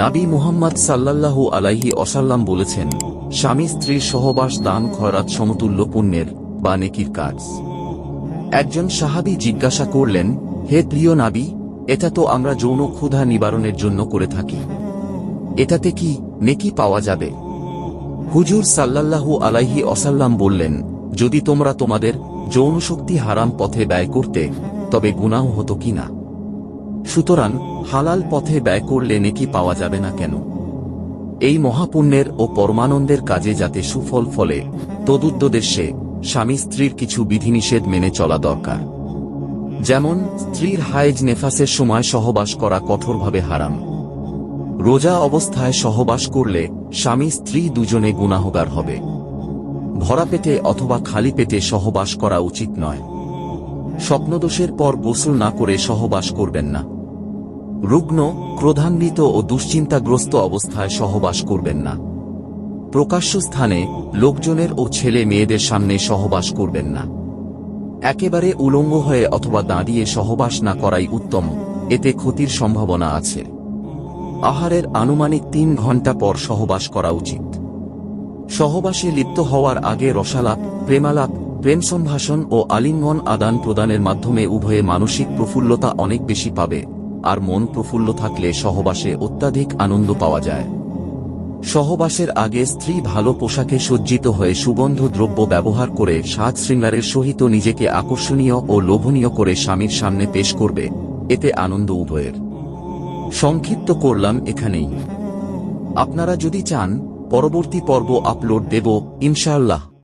নাবী মুহাম্মদ সাল্লাল্লাহু আলাইহি অসাল্লাম বলেছেন, স্বামী স্ত্রীর সহবাস, দান, খয়রাত সমতুল্য পুণ্যের বা নেকির কাজ। একজন সাহাবী জিজ্ঞাসা করলেন, হে প্রিয় নাবী, এটা তো আমরা যৌন ক্ষুধা নিবারণের জন্য করে থাকি। এটাতে কি নেকি পাওয়া যাবে? হুজুর সাল্লাল্লাহু আলাইহি অসাল্লাম বললেন, যদি তোমরা তোমাদের যৌনশক্তি হারাম পথে ব্যয় করতে, তবে গুনাহ হতো কি না? সুতরাং হালাল পথে ব্যয় করলে নেকি পাওয়া যাবে না কেন? এই মহাপুণ্যের ও পরমানন্দের কাজে যাতে সুফল ফলে তদুদ্দেশ্যে স্বামী স্ত্রীর কিছু বিধিনিষেধ মেনে চলা দরকার। যেমন, স্ত্রীর হায়েজ নেফাসের সময় সহবাস করা কঠোরভাবে হারাম। রোজা অবস্থায় সহবাস করলে স্বামী স্ত্রী দুজনে গুনাহগার হবে। ভরা পেটে অথবা খালি পেটে সহবাস করা উচিত নয়। স্বপ্নদোষের পর গোসল না করে সহবাস করবেন না। রুগ্ন, ক্রোধান্বিত ও দুশ্চিন্তাগ্রস্ত অবস্থায় সহবাস করবেন না। প্রকাশ্য স্থানে লোকজনের ও ছেলে মেয়েদের সামনে সহবাস করবেন না। একেবারে উলঙ্গ হয়ে অথবা দাঁড়িয়ে সহবাস না করাই উত্তম, এতে ক্ষতির সম্ভাবনা আছে। আহারের আনুমানিক তিন ঘণ্টা পর সহবাস করা উচিত। সহবাসে লিপ্ত হওয়ার আগে রসালাপ, প্রেমালাপ প্রেম সম্ভাষণ ও আলিঙ্গন আদান প্রদানের মাধ্যমে উভয়ে মানসিক প্রফুল্লতা অনেক বেশি পাবে। আর মন প্রফুল্ল থাকলে সহবাসে অত্যাধিক আনন্দ পাওয়া যায়। সহবাসের আগে স্ত্রী ভালো পোশাকে সজ্জিত হয়ে সুগন্ধ দ্রব্য ব্যবহার করে সাজ শৃঙ্গারের সহিত নিজেকে আকর্ষণীয় ও লোভনীয় করে স্বামীর সামনে পেশ করবে। এতে আনন্দ উভয়ের। সংক্ষিপ্ত করলাম এখানেই। আপনারা যদি চান, পরবর্তী পর্ব আপলোড দেব, ইনশাআল্লাহ।